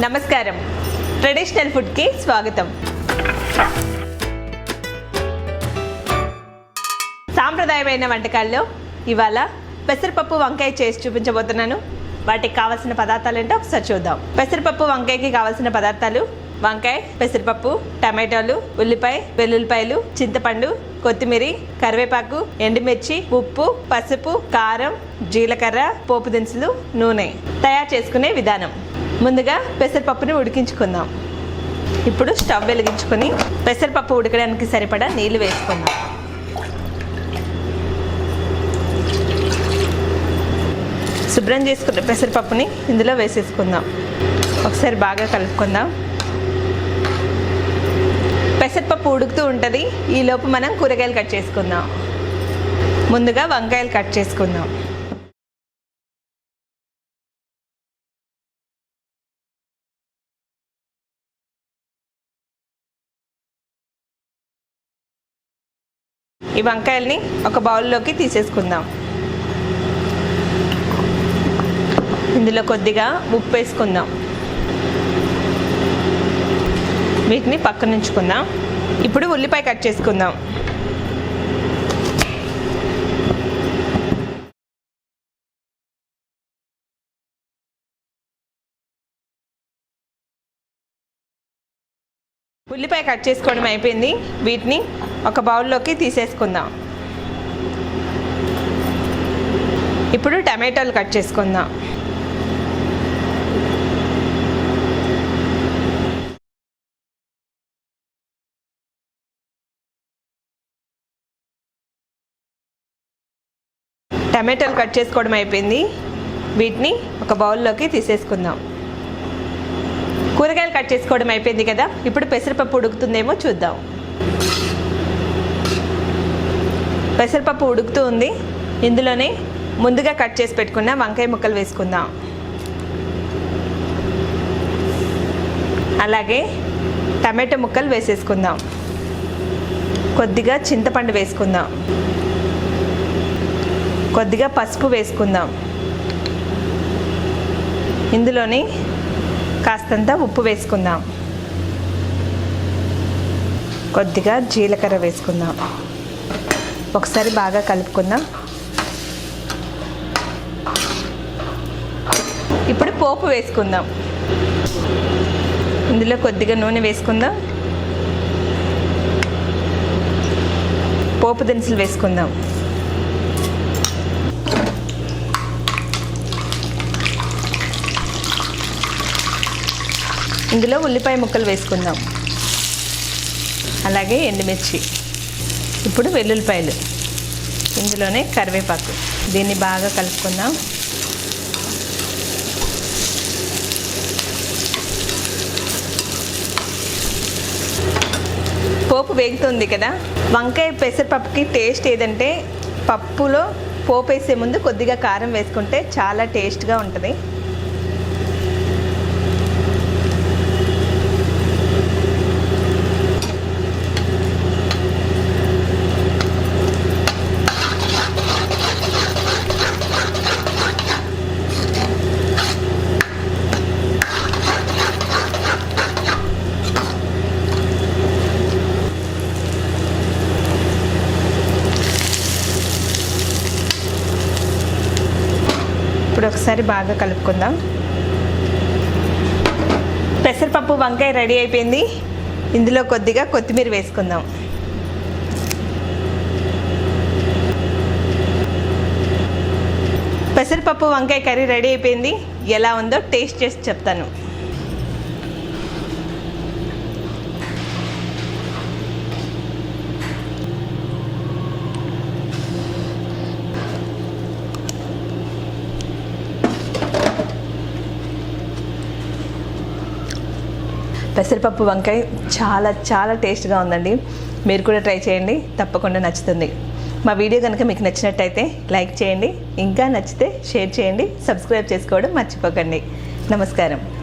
నమస్కారం. ట్రెడిషనల్ ఫుడ్కి స్వాగతం. సాంప్రదాయమైన వంటకాల్లో ఇవాళ పెసరపప్పు వంకాయ చేసి చూపించబోతున్నాను. వాటికి కావాల్సిన పదార్థాలు ఏంటో ఒకసారి చూద్దాం. పెసరపప్పు వంకాయకి కావాల్సిన పదార్థాలు వంకాయ పెసరపప్పు టమాటోలు ఉల్లిపాయ వెల్లుల్లిపాయలు చింతపండు కొత్తిమీర కరివేపాకు ఎండుమిర్చి ఉప్పు పసుపు కారం జీలకర్ర పోపు దినుసులు నూనె తయారు చేసుకునే విధానం. ముందుగా పెసరపప్పుని ఉడికించుకుందాం. ఇప్పుడు స్టవ్ వెలిగించుకొని పెసరపప్పు ఉడకడానికి సరిపడా నీళ్ళు వేసుకుందాం. శుభ్రం చేసుకున్న పెసరపప్పుని ఇందులో వేసేసుకుందాం. ఒకసారి బాగా కలుపుకుందాం. పెసరపప్పు ఉడుకుతూ ఉంటుంది. ఈలోపు మనం కూరగాయలు కట్ చేసుకుందాం. ముందుగా వంకాయలు కట్ చేసుకుందాం. ఈ వంకాయల్ని ఒక బౌల్లోకి తీసేసుకుందాం. ఇందులో కొద్దిగా ఉప్పు వేసుకుందాం. వీటిని పక్కన ఉంచుకుందాం. ఇప్పుడు ఉల్లిపాయ కట్ చేసుకుందాం. ఉల్లిపాయ కట్ చేసుకోవడం అయిపోయింది. వీటిని ఒక బౌల్లోకి తీసేసుకుందాం. ఇప్పుడు టమాటాలు కట్ చేసుకుందాం. టమాటాలు కట్ చేసుకోవడం అయిపోయింది. వీటిని ఒక బౌల్లోకి తీసేసుకుందాం. కూరగాయలు కట్ చేసుకోవడం అయిపోయింది కదా? ఇప్పుడు పెసరపప్పు ఉడుకుతుందేమో చూద్దాం. పెసరపప్పు ఉడుకుతూ ఉంది. ఇందులోనే ముందుగా కట్ చేసి పెట్టుకున్న వంకాయ ముక్కలు వేసుకుందాం. అలాగే టమాటో ముక్కలు వేసేసుకుందాం. కొద్దిగా చింతపండు వేసుకుందాం. కొద్దిగా పసుపు వేసుకుందాం. ఇందులోని కాస్తంత ఉప్పు వేసుకుందాం. కొద్దిగా జీలకర్ర వేసుకుందాం. ఒకసారి బాగా కలుపుకుందాం. ఇప్పుడు పోపు వేసుకుందాం. ఇందులో కొద్దిగా నూనె వేసుకుందాం. పోపు దినుసులు వేసుకుందాం. ఇందులో ఉల్లిపాయ ముక్కలు వేసుకుందాం. అలాగే ఎండుమిర్చి. ఇప్పుడు వెల్లుల్లిపాయలు. ఇందులోనే కరివేపాకు. దీన్ని బాగా కలుపుకుందాం. పోపు వేగుతుంది కదా? వంకాయ పెసరపప్పుకి టేస్ట్ ఏదంటే పప్పులో పోపు వేసే ముందు కొద్దిగా కారం వేసుకుంటే చాలా టేస్ట్గా ఉంటుంది. ఇప్పుడు ఒకసారి బాగా కలుపుకుందాం. పెసరపప్పు వంకాయ రెడీ అయిపోయింది. ఇందులో కొద్దిగా కొత్తిమీర వేసుకుందాం. పెసరపప్పు వంకాయ కర్రీ రెడీ అయిపోయింది. ఎలా ఉందో టేస్ట్ చేసి చెప్తాను. పెసరపప్పు వంకాయ చాలా చాలా టేస్ట్గా ఉందండి. మీరు కూడా ట్రై చేయండి. తప్పకుండా నచ్చుతుంది. మా వీడియో కనుక మీకు నచ్చినట్టయితే లైక్ చేయండి. ఇంకా నచ్చితే షేర్ చేయండి. సబ్స్క్రైబ్ చేసుకోవడం మర్చిపోకండి. నమస్కారం.